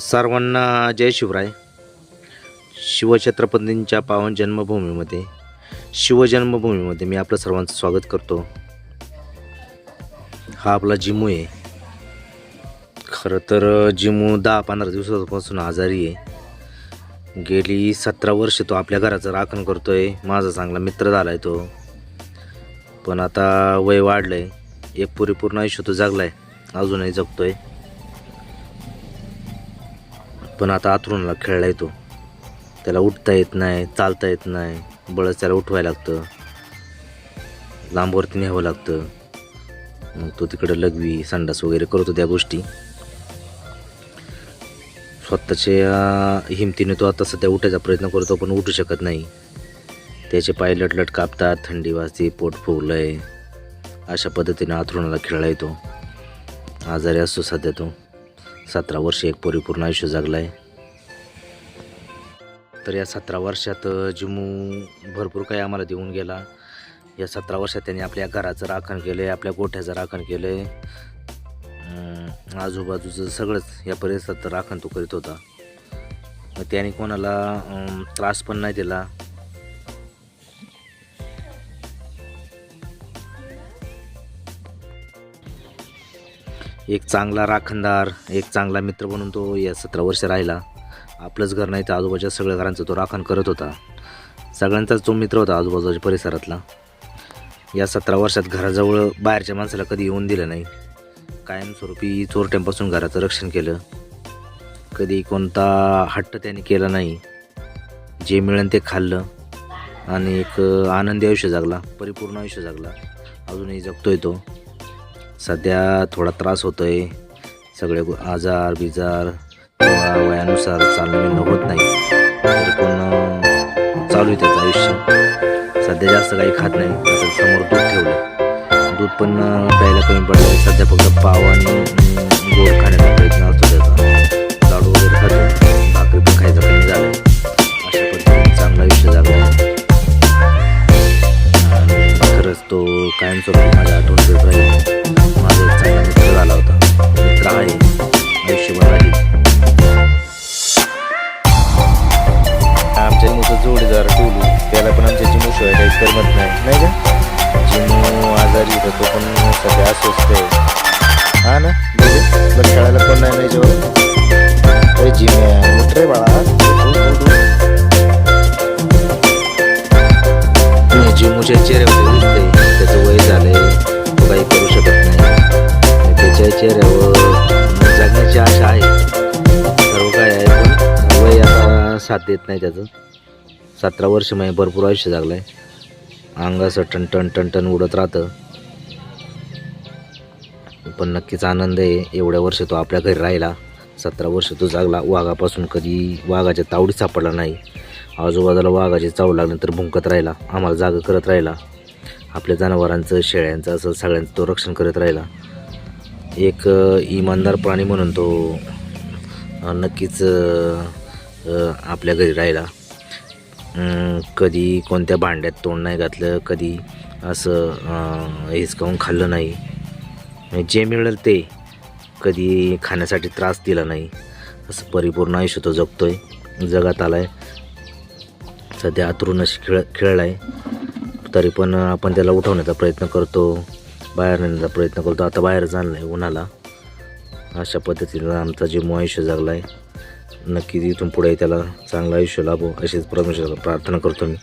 सर्वांना जय शिवराय. शिवछत्रपतींच्या पावन जन्मभूमीमध्ये शिवजन्मभूमीमध्ये मी आपलं सर्वांचं स्वागत करतो. हा आपला जिमू आहे. खरं तर जिमू दहा पंधरा दिवसापासून आजारी आहे. गेली सतरा वर्ष तो आपल्या घराचं राखण करतो आहे माझा चांगला मित्र झाला आहे तो. पण आता वय वाढलं आहे एक पुरेपूर्ण आयुष्य तो जगला आहे अजूनही जगतो आहे पण आता आतरुणाला खेळला येतो. त्याला उठता येत नाही चालता येत नाही. बळच त्याला उठवायला लागतं. लांबवरती न्यावं लागतं. मग तो तिकडं लघवी संडास वगैरे करतो त्या गोष्टी. स्वतःच्या हिमतीने तो आता सध्या उठायचा प्रयत्न करतो पण उठू शकत नाही. त्याचे पाय लटलट कापतात थंडी वाजते पोट आहे अशा पद्धतीने आथरुणाला खेळला येतो. आजारी असतो सध्या तो. सतरा वर्ष एक परिपूर्ण आयुष्य जगलं आहे तर या सतरा वर्षात जिमू भरपूर काही आम्हाला देऊन गेला. या सतरा वर्षात त्यांनी आपल्या घराचं राखण केलं आहे आपल्या गोठ्याचं राखण केलं आहे आजूबाजूचं सगळंच या परिसरात राखण तो करीत होता. मग त्याने कोणाला त्रास पण नाही दिला. एक चांगला राखणदार एक चांगला मित्र म्हणून तो या सतरा वर्ष राहिला. आपलंच घर नाही तर आजूबाजूच्या सगळ्या घरांचं तो राखण करत होता. सगळ्यांचाच तो मित्र होता आजूबाजूच्या परिसरातला. या सतरा वर्षात घराजवळ बाहेरच्या माणसाला कधी येऊन दिलं नाही. कायमस्वरूपी चोरट्यांपासून घराचं रक्षण केलं. कधी कोणता हट्ट त्याने केला नाही. जे मिळेल ते खाल्लं आणि एक आनंदी आयुष्य जगला परिपूर्ण आयुष्य जगला. अजूनही जगतोय तो. सध्या थोडा त्रास होतो आहे सगळे आजार बिजार किंवा वयानुसार चालणं बिलणं होत नाही. तर पण चालू आहे त्याचं आयुष्य. सध्या जास्त काही खात नाही. आता समोर दूध ठेवलं दूध पण प्यायला कमी पडलं सध्या फक्त पाव आणि गोड खाण्याचा प्रयत्न असतो त्याचा. लाडू वगैरे खातो भाकरी पण खायचं चेहऱ्यावर जगण्याची आशा आहे. सर्व काय आहे पण वय आता साथ देत नाही त्याचं. सतरा वर्ष म्हणजे भरपूर आयुष्य जगलं आहे अंग असं टन टन टन उडत राहतं. पण नक्कीच आनंद आहे. एवढ्या वर्ष तो आपल्या घरी राहिला. सतरा वर्ष तो जागला. वाघापासून कधी वाघाच्या तावडीत सापडला नाही. आजूबाजूला वाघाची चावू लागल्यानंतर भुंकत राहिला. आम्हाला जागा करत राहिला. आपल्या जनावरांचं शेळ्यांचं असं सगळ्यांचं तो रक्षण करत राहिला. एक इमानदार प्राणी म्हणून तो नक्कीच आपल्या घरी राहिला. कधी कोणत्या भांड्यात तोंड नाही घातलं कधी असं हिसकावून खाल्लं नाही. म्हणजे जे मिळेल ते. कधी खाण्यासाठी त्रास दिला नाही. असं परिपूर्ण आयुष्य तो जगतो आहे जगात आला आहे सध्या आतरूनच खेळ खेळला आहे तरी पण आपण त्याला उठवण्याचा प्रयत्न करतो. बाहेर नेण्याचा प्रयत्न करतो. आता बाहेर जाणलं आहे उन्हाला. अशा पद्धतीनं आमचा जे आयुष्य जगला आहे नक्कीच इथून पुढे त्याला चांगलं आयुष्य लाभो अशीच परमेश्वराला प्रार्थना करतो मी.